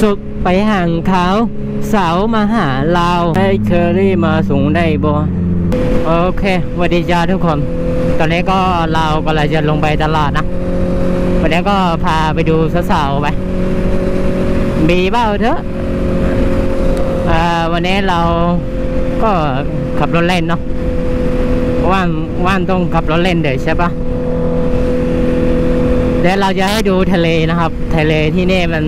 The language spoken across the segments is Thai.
สุดไปห่างเขาเสามาหาเราให้เคอรี่มาสูงได้บ่โอเคสวัสดีจ้าทุกคน ตอนนี้ก็เรากำลังจะลงไปตลาดนะ วันนี้ก็พาไปดูสาวๆไปมีเบ้าเถอะวันนี้เราก็ขับรถเล่นเนาะว่านว่านต้องขับรถเล่นเดี๋ยวใช่ปะเดี๋ยวเราจะให้ดูทะเลนะครับ ทะเลที่นี่มัน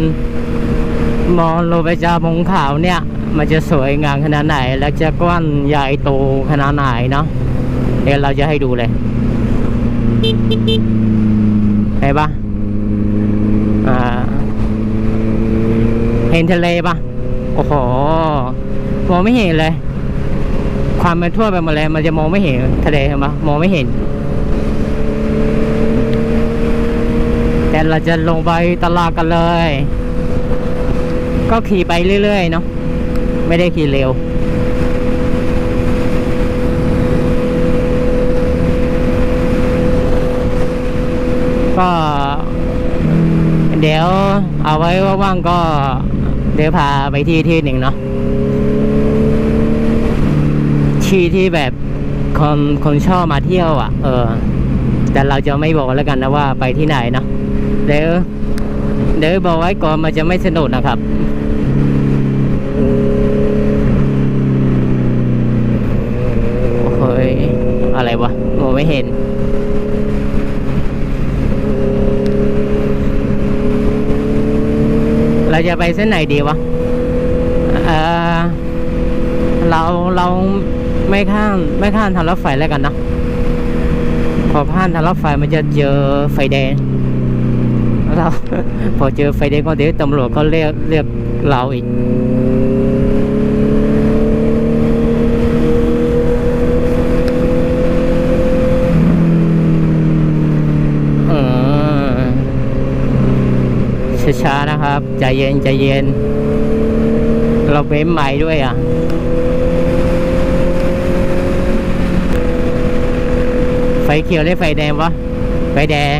มองลงไปจากมงขาวเนี่ย มันจะสวยงามขนาดไหน และจะกว้างใหญ่โตขนาดไหนเนาะเดี๋ยวเราจะให้ดูเลยเห็นปะเห็นทะเลปะโอ้โหมองไม่เห็นเลย ความเป็นทั่วไปหมดเลยมันจะมองไม่เห็นทะเลเห็นปะมองไม่เห็น แต่เราจะลงไปตลาดกันเลย ก็ขี่ไปเรื่อยๆเนาะไม่ได้ขี่เร็ว ก็ เดี๋ยวเอาไว้ว่างๆก็ เดี๋ยวพาไปที่ที่หนึ่งเนาะที่ที่แบบคนคนชอบมาเที่ยวอะ เออ แต่เราจะไม่บอกแล้วกันนะว่าไปที่ไหนเนาะเดี๋ยว เดี๋ยวบอกไว้ก่อนมันจะไม่สนุกนะครับโอ้ยอะไรวะมองไม่เห็นเราจะไปเส้นไหนดีวะเออเราเราไม่ข้ามไม่ข้ามทางรถไฟแล้วกันเนะพอผ่านทางรถไฟมันจะเจอไฟแดง เรา พอเจอไฟแดงก็เดี๋ยวตำรวจก็เรียกเรียกเราอีกเออช้าๆนะครับ ใจเย็นใจเย็น เราเป็นใหม่ด้วยอะไฟเขียวหรือไฟแดงวะ ไฟแดง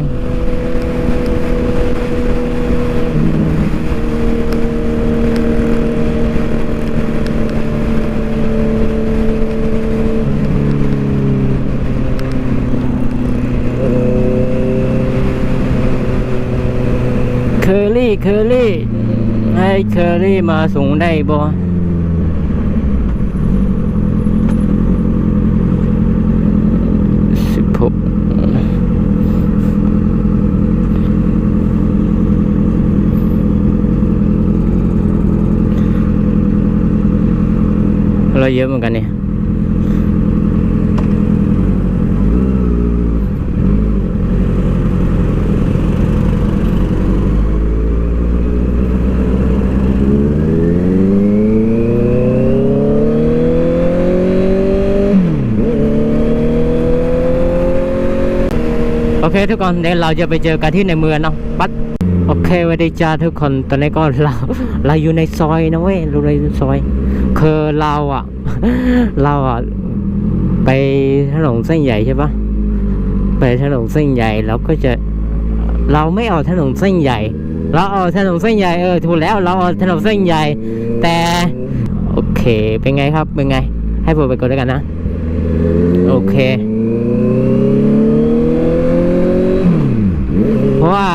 เคอรี่เคอรี่ให้เคอรี่มาสูงได้บ่สิบหกเราเยอะเหมือนกันเนี่ย เคทุกคนเดี๋ยวเราจะไปเจอกันที่ในเมืองเนาะปัดโอเคสวัสดีจ้าทุกคนตอนนี้ก็เราเราอยู่ในซอยนะเว้ยเราอยู่ในซอย คือเราอะ เราอะไปถนนเส้นใหญ่ใช่ปะไปถนนเส้นใหญ่เราก็จะเราไม่เอาถนนเส้นใหญ่ เราเอาถนนเส้นใหญ่เออถูกแล้วเราเอาถนนเส้นใหญ่ แต่โอเคเป็นไงครับเป็นไง ให้ผมไปกดแล้วกันนะ โอเค เพราะว่า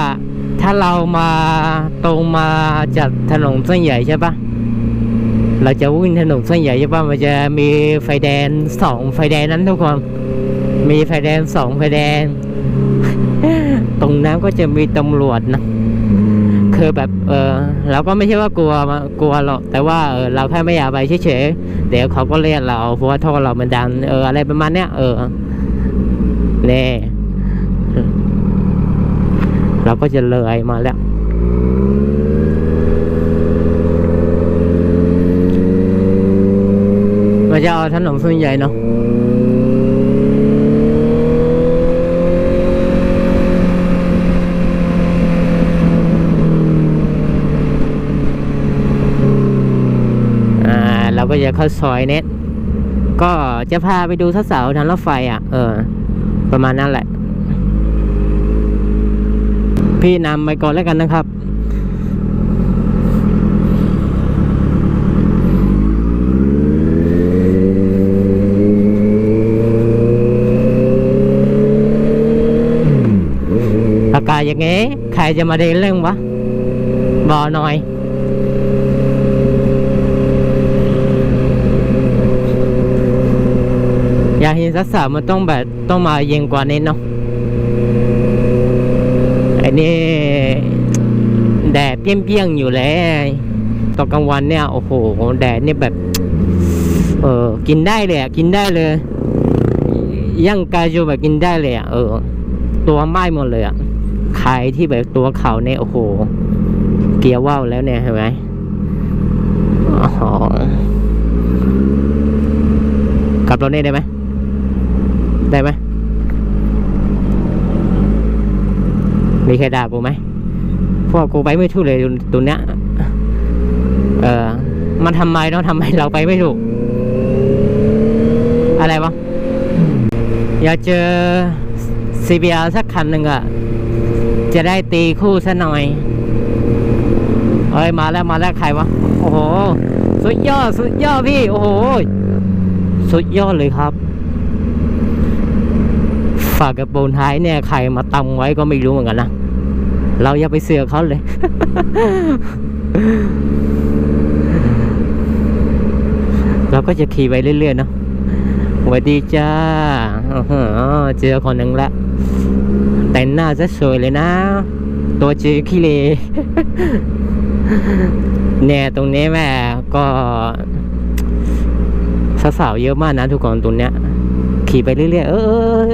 ถ้าเรา มาตรงมาจากถนนเส้นใหญ่ใช่ปะเราจะวิ่งถนนเส้นใหญ่ใช่ปะมันจะมีไฟแดงสองไฟแดงนั้นทุกคน มีไฟแดงสองไฟแดง ตรงนั้นก็จะมีตำรวจนะคือแบบเออเราก็ไม่ใช่ว่ากลัวมากลัวหรอกแต่ว่าเออเราแค่ไม่อยากไปเฉยๆเดี๋ยวเขาก็เรียกเราเพราะว่าท่อเรามันดังเอออะไรประมาณเนี้ยเออเน่ เราก็จะเลยมาแล้วเราจะเอาถนนเส้นใหญ่เนาะอ่าเราก็จะเข้าซอยเน็ตก็จะพาไปดูสาวๆทางรถไฟอะ เออ ประมาณนั้นแหละ พี่นำไปก่อนแล้วกันนะครับอากาศอย่างนี้ใครจะมาเดินเล่นวะบ่อหน่อยอยากเห็นสักสาวมันต้องแบบต้องมาเย็นกว่านี้เนาะ นี่แดดเปรี้ยงๆอยู่แล้วตอนกลางวันเนี่ยโอ้โหแดดเนี่ยแบบ เออกินได้เลยอะกินได้เลยย่างกายโยแบบกินได้เลยอะเออ ตัวไหม้หมดเลยอะใครที่แบบตัวเขาเนี่ยโอ้โห เกียร์ว่าวแล้วเนี่ยเห็นไหมอ๋อกลับรถนี่ได้ไหมได้ไหม มีใครด่ากูไหมพวกกูไปไม่ถูกเลยตัวเนี้ย เออ มันทำไมเนาะทำไมเราไปไม่ถูก อะไรวะ อยากเจอ CBR สักคันหนึ่งอะจะได้ตีคู่ซะหน่อย เอ้ย มาแล้วมาแล้วใครวะ โอ้โห สุดยอด สุดยอดพี่ โอ้โห สุดยอดเลยครับ ฝากกระโปรงท้ายเนี่ยใครมาตำไว้ก็ไม่รู้เหมือนกันนะ เราอย่าไปเสือกเขาเลย เราก็จะขี่ไปเรื่อยๆเนาะสวัสดีจ้าเจอคนหนึ่งละ แต่งหน้าจะสวยเลยนะ ตัวจือขี้เลเนี่ยตรงนี้แม่ก็สาวๆเยอะมากนะทุกคนตรงเนี้ย ขี่ไปเรื่อยๆ เอ้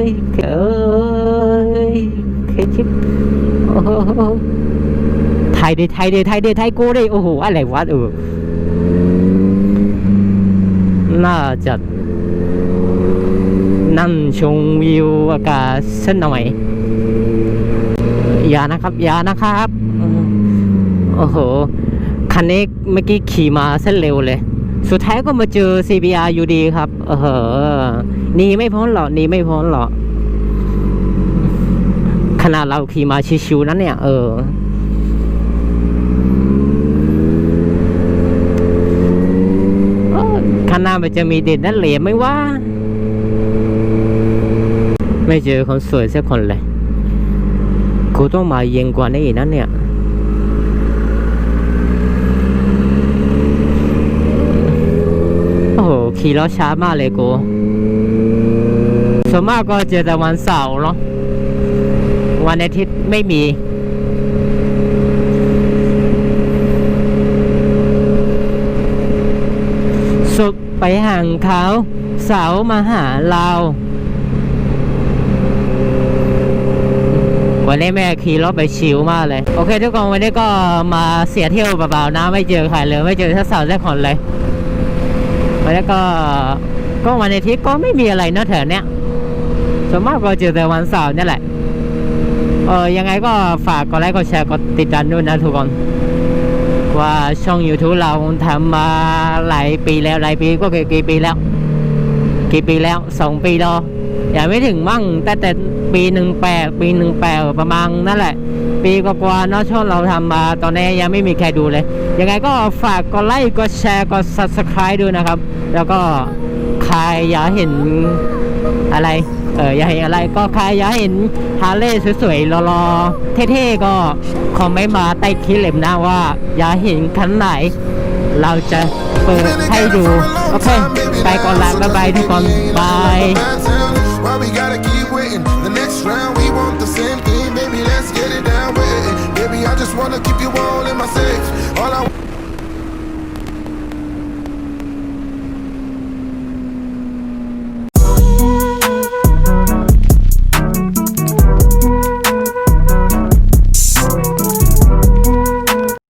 ย เอ้ยเคชิปโอ้ไทยเดไทยเดไทยเดไทยกูดิ โอ้โห อะไรวะเออ น่าจะนั่งชมวิวอากาศสักหน่อย อย่านะครับ อย่านะครับ โอ้โห คันนี้เมื่อกี้ขี่มาเส้นเร็วเลย สุดท้ายก็มาเจอ CBR อยู่ดีครับ เออหนีไม่พ้นหรอกหนีไม่พ้นหรอกขนาดเราขี่มาชิวๆนั้นเนี่ย เออ ข้างหน้ามันจะมีเด็ดนั่นเหลยไหมว่า ไม่เจอคนสวยสักคนเลย กูต้องมาเย็นกว่านี้อีกนเนี่ย โอ้โห ขี่รถช้ามากเลยกูส่วนมากก็เจอแต่วันเสาร์เนาะวันอาทิตย์ไม่มี สุดไปห่างเขาเสาร์มาหาเราวันนี้แม่ขี่รถไปชิวมากเลย โอเคทุกคนวันนี้ก็มาเสียเที่ยวเปล่าๆนะ ไม่เจอใครเลย ไม่เจอทักสาวแรกคนเลย วันนี้ก็ก็วันอาทิตย์ก็ไม่มีอะไรนะแถวเนี้ยส่วนมากก็เจอแต่วันเสาร์นี่แหละเออยังไงก็ฝากกดไลค์กดแชร์กดติดตามด้วยนะทุกคนว่าช่อง YouTube เราทำมาหลายปีแล้วหลายปีก็กี่กี่ปีแล้ว กี่ปีแล้วสองปีแล้วอย่าไม่ถึงมั่งแต่แต่ปีหนึ่งแปดปีหนึ่งแปดประมาณนั่นแหละ ปีกว่าๆเนาะช่องเราทำมาตอนนี้ยังไม่มีใครดูเลย ยังไงก็ฝากกดไลค์กดแชร์กด subscribe ด้วยนะครับ แล้วก็ใครอยากเห็นอะไรเอออยากเห็นอะไรก็ใครอยากเห็นฮาร์เลย์สวยๆรอๆเท่ๆก็คอมเมนต์มาใต้คลิปเลยนะว่า อยากเห็นคันไหน เราจะเปิดให้ดู โอเค ไปก่อนละบ๊ายบายทุกคนบาย wanna keep you all in my safe. All I